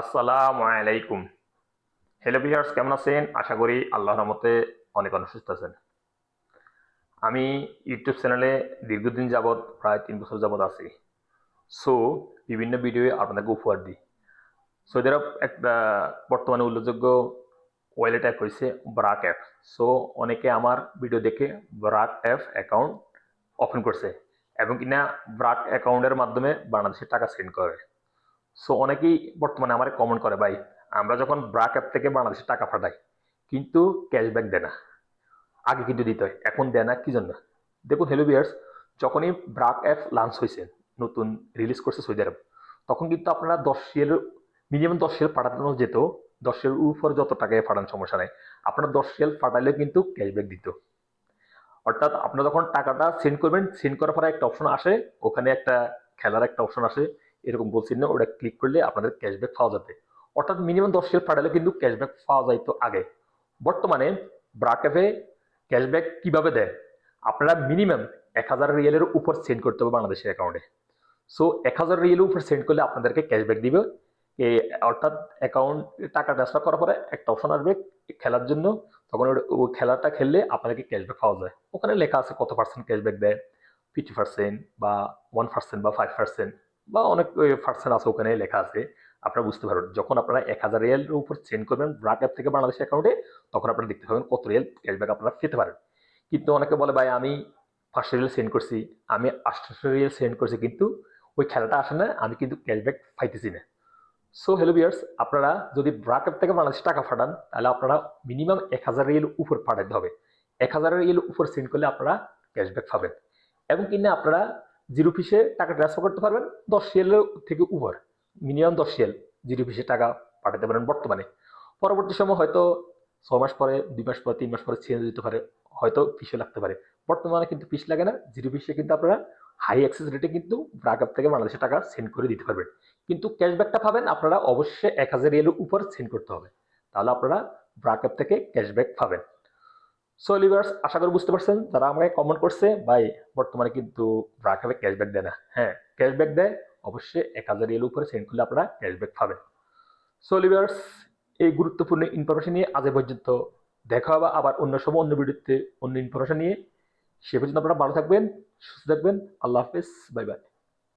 আসসালামু আলাইকুম। Hello viewers কেমন আছেন? আশা করি আল্লাহর রহমতে অনেক অনেক সুস্থ আছেন। আমি ইউটিউব চ্যানেলে দীর্ঘদিন যাবৎ, প্রায় তিন বছর যাবৎ আছি। সো বিভিন্ন ভিডিও আপনাদেরকে উপহার দিই। সো এদের একটা বর্তমানে উল্লেখযোগ্য ওয়ালেট অ্যাপ হয়েছে ব্রাক অ্যাপ সো অনেকে আমার ভিডিও দেখে ব্রাক অ্যাপ অ্যাকাউন্ট ওপেন করছে এবং কিনা ব্রাক অ্যাকাউন্টের মাধ্যমে বাংলাদেশে টাকা সেন্ড করে। সো অনেকেই বর্তমানে আমার কমেন্ট করে, ভাই, আমরা যখন ব্রাক অ্যাপ থেকে বাংলাদেশে টাকা পাঠাই, কিন্তু ক্যাশব্যাক দেয় না। আগে কিন্তু দিতে হয়, এখন দেয় না, কি জন্য? দেখুন হেলো বিয়ার্স যখনই ব্রাক অ্যাপ লঞ্চ হয়েছে নতুন রিলিজ করছে সৌদি আরব তখন কিন্তু আপনারা দশ শেয়ার মিনিমাম দশ শেয়ার পাঠানো যেত, দশ শেয়ার উপর যত টাকায় পাঠান, সমস্যা নেই। আপনার দশ শেয়ার পাঠালে কিন্তু ক্যাশব্যাক দিত। অর্থাৎ আপনারা যখন টাকাটা সেন্ড করবেন সেন্ড করার পরে একটা অপশন আসে, ওখানে একটা খেলার একটা অপশন আসে এরকম বলছেন না, ওটা ক্লিক করলে আপনাদের ক্যাশব্যাক পাওয়া যাবে। অর্থাৎ মিনিমাম দশ শেয়ার পাঠালে কিন্তু ক্যাশব্যাক পাওয়া যাইতো আগে। বর্তমানে ব্রাকেফে ক্যাশব্যাক কীভাবে দেয়? আপনারা মিনিমাম এক হাজার রিয়েলের উপর সেন্ড করতে হবে বাংলাদেশের অ্যাকাউন্টে সো এক হাজার রিয়েলের উপর সেন্ড করলে আপনাদেরকে ক্যাশব্যাক দিবে। অর্থাৎ অ্যাকাউন্ট টাকা ট্রান্সফার করার পরে একটা অপশন আসবে খেলার জন্য। তখন ওই খেলাটা খেললে আপনাদেরকে ক্যাশব্যাক পাওয়া যায়। ওখানে লেখা আছে কত পার্সেন্ট ক্যাশব্যাক দেয়? ফিফটি পার্সেন্ট বা ওয়ান পার্সেন্ট বা ফাইভ পার্সেন্ট বা অনেক পার্সেন্ট আছে ওখানে লেখা আছে। আপনারা বুঝতে পারবেন, যখন আপনারা এক হাজার রিয়ালের উপর সেন্ড করবেন ব্রাক অ্যাপ থেকে বাংলাদেশ অ্যাকাউন্টে তখন আপনারা দেখতে পাবেন কত রিয়াল ক্যাশব্যাক আপনারা পেতে পারেন। কিন্তু অনেকে বলে, ভাই, আমি পাঁচশো রিয়াল সেন্ড করছি, আমি আটশো রিয়াল সেন্ড করছি, কিন্তু ওই খেলাটা আসে না, আমি কিন্তু ক্যাশব্যাক পাইতেছি না। সো হ্যালো বিয়ার্স আপনারা যদি ব্রাক অ্যাপ থেকে বাংলাদেশে টাকা পাঠান, তাহলে আপনারা মিনিমাম এক হাজার রিয়েল উপর পাঠাতে হবে। এক হাজার রিয়েল উপর সেন্ড করলে আপনারা ক্যাশব্যাক পাবেন। এবং কিনা আপনারা জিরো পিসে টাকা ট্রান্সফার করতে পারবেন, দশ রিয়েলের থেকে উপর মিনিমাম দশ রিয়েল জিরো ফিসে টাকা পাঠাতে পারেন বর্তমানে। পরবর্তী সময় হয়তো ছ মাস পরে, দুই মাস পরে, তিন মাস পরে চেঞ্জ দিতে পারে, হয়তো পিসে লাগতে পারে। বর্তমানে কিন্তু পিস লাগে না, জিরো ফিসে কিন্তু আপনারা হাই অ্যাক্সেস রেটে কিন্তু ব্রাক অ্যাপ থেকে বাংলাদেশে টাকা সেন্ড করে দিতে পারবেন। কিন্তু ক্যাশব্যাকটা পাবেন, আপনারা অবশ্যই এক হাজার রিয়েলের উপর সেন্ড করতে হবে। তাহলে আপনারা ব্রাক অ্যাপ থেকে ক্যাশব্যাক পাবেন। সো লিভার্স আশা করি বুঝতে পারছেন, যারা আমাকে কমেন্ট করছে, ভাই, বর্তমানে কিন্তু অ্যাপে ক্যাশব্যাক দেয় না। হ্যাঁ ক্যাশব্যাক দেয়, অবশ্যই এক হাজার রিয়েলের উপরে সেন্ড করলে আপনারা ক্যাশব্যাক পাবেন। সো লিভার্স এই গুরুত্বপূর্ণ ইনফরমেশন নিয়ে আজ পর্যন্ত দেখা হবে, আবার অন্য সময় অন্য ভিডিওতে অন্য ইনফরমেশন নিয়ে। সে পর্যন্ত আপনারা ভালো থাকবেন, সুস্থ থাকবেন, আল্লাহ হাফেজ বাই বাই